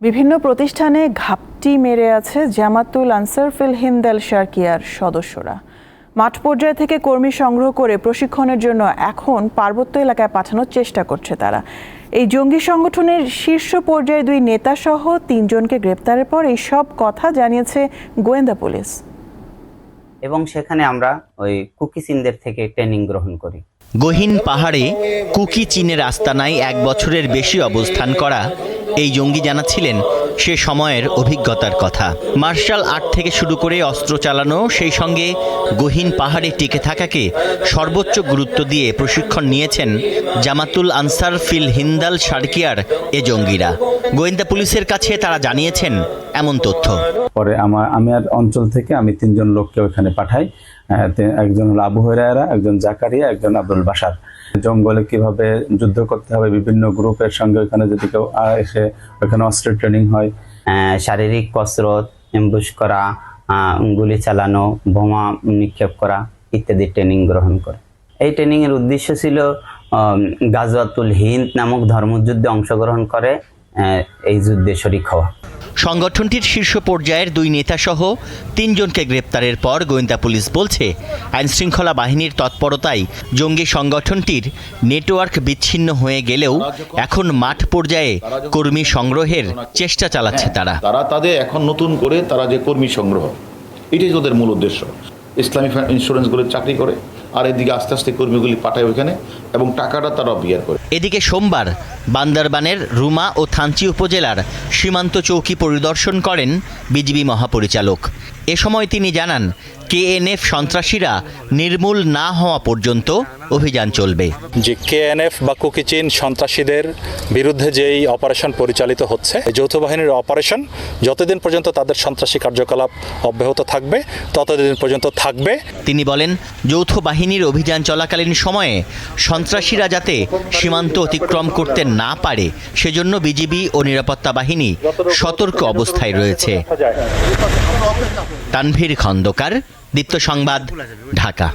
বিভিন্ন প্রতিষ্ঠানে ঘাপটি মেরে আছে জামাতুল আনসার ফিল হিন্দাল শারকিয়ার সদস্যরা। মাঠ পর্যায় থেকে কর্মী সংগ্রহ করে প্রশিক্ষণের জন্য এখন পার্বত্য এলাকায় পাঠানোর চেষ্টা করছে তারা। এই জঙ্গি সংগঠনের শীর্ষ পর্যায়ে দুই নেতাসহ তিনজনকে গ্রেপ্তারের পর এই সব কথা জানিয়েছে গোয়েন্দা পুলিশ। এবং সেখানে আমরা ওই কুকিসিনদের থেকে ট্রেনিং গ্রহণ করি। গহীন পাহাড়ে কুকি চীনের আস্তানায় এক বছরের বেশি অবস্থান করা এই জঙ্গি জানাচ্ছিলেন সে সময়ের অভিজ্ঞতার কথা। মার্শাল আর্ট থেকে শুরু করে অস্ত্র চালানো, সেই সঙ্গে গহীন পাহাড়ে টিকে থাকাকে সর্বোচ্চ গুরুত্ব দিয়ে প্রশিক্ষণ নিয়েছেন জামাতুল আনসার ফিল হিন্দাল সার্কিয়ার এ জঙ্গিরা। গোয়েন্দা পুলিশের কাছে তারা জানিয়েছেন এমন তথ্য। পরে আমার আমি আর অঞ্চল থেকে আমি তিনজন লোককে ওখানে পাঠাই। একজন হলো আবু হরায়রা একজন জাকারিয়া একজন আব্দুল বাসার জঙ্গলে কীভাবে যুদ্ধ করতে হবে বিভিন্ন গ্রুপের সঙ্গে ওখানে যদি কেউ এসে ওখানে অস্ত্রের ট্রেনিং হয়। শারীরিক কসরত এম্বুশ করা গুলি চালানো বোমা নিক্ষেপ করা ইত্যাদি ট্রেনিং গ্রহণ করে। এই ট্রেনিং এর উদ্দেশ্য ছিল গাজওয়াতুল হিন্দ নামক ধর্মযুদ্ধে অংশগ্রহণ করে এই যুদ্ধে শরিক হওয়া। সংগঠনটির শীর্ষ পর্যায়ের দুই নেতাসহ তিনজনকে গ্রেপ্তারের পর গোয়েন্দা পুলিশ বলছে আইনশৃঙ্খলা বাহিনীর তৎপরতায় জঙ্গি সংগঠনটির নেটওয়ার্ক বিচ্ছিন্ন হয়ে গেলেও এখন মাঠ পর্যায়ে কর্মী সংগ্রহের চেষ্টা চালাচ্ছে তারা। তারা তাদের এখন নতুন করে তারা যে কর্মী সংগ্রহ এটাই ওদের মূল উদ্দেশ্য। ইসলামী ইন্স্যুরেন্সগুলো চাকরি করে আর এদিকে আস্তে আস্তে কর্মীগুলি পাঠায় ওইখানে এবং টাকাটা তারা বিয়ার করে। এদিকে সোমবার বান্দরবানের রুমা ও থানচি উপজেলার সীমান্ত চৌকি পরিদর্শন করেন বিজিবি মহাপরিচালক। এ সময় তিনি জানান কেএনএফ সন্ত্রাসীরা নির্মূল না হওয়া পর্যন্ত অভিযান চলবে। যে কেএনএফ বা কুকিচিন সন্ত্রাসীদের বিরুদ্ধে যেই অপারেশন পরিচালিত হচ্ছে যৌথ বাহিনীর অপারেশন যতদিন পর্যন্ত তাদের সন্ত্রাসী কার্যকলাপ অব্যাহত থাকবে ততদিন পর্যন্ত থাকবে। তিনি বলেন যৌথ বাহিনীর অভিযান চলাকালীন সময়ে সন্ত্রাসীরা যাতে সীমান্ত অতিক্রম করতে না পারে সেজন্য বিজিবি ও নিরাপত্তা বাহিনী সতর্ক অবস্থায় রয়েছে। তানভীর খন্দকার দীপ্ত সংবাদ ঢাকা।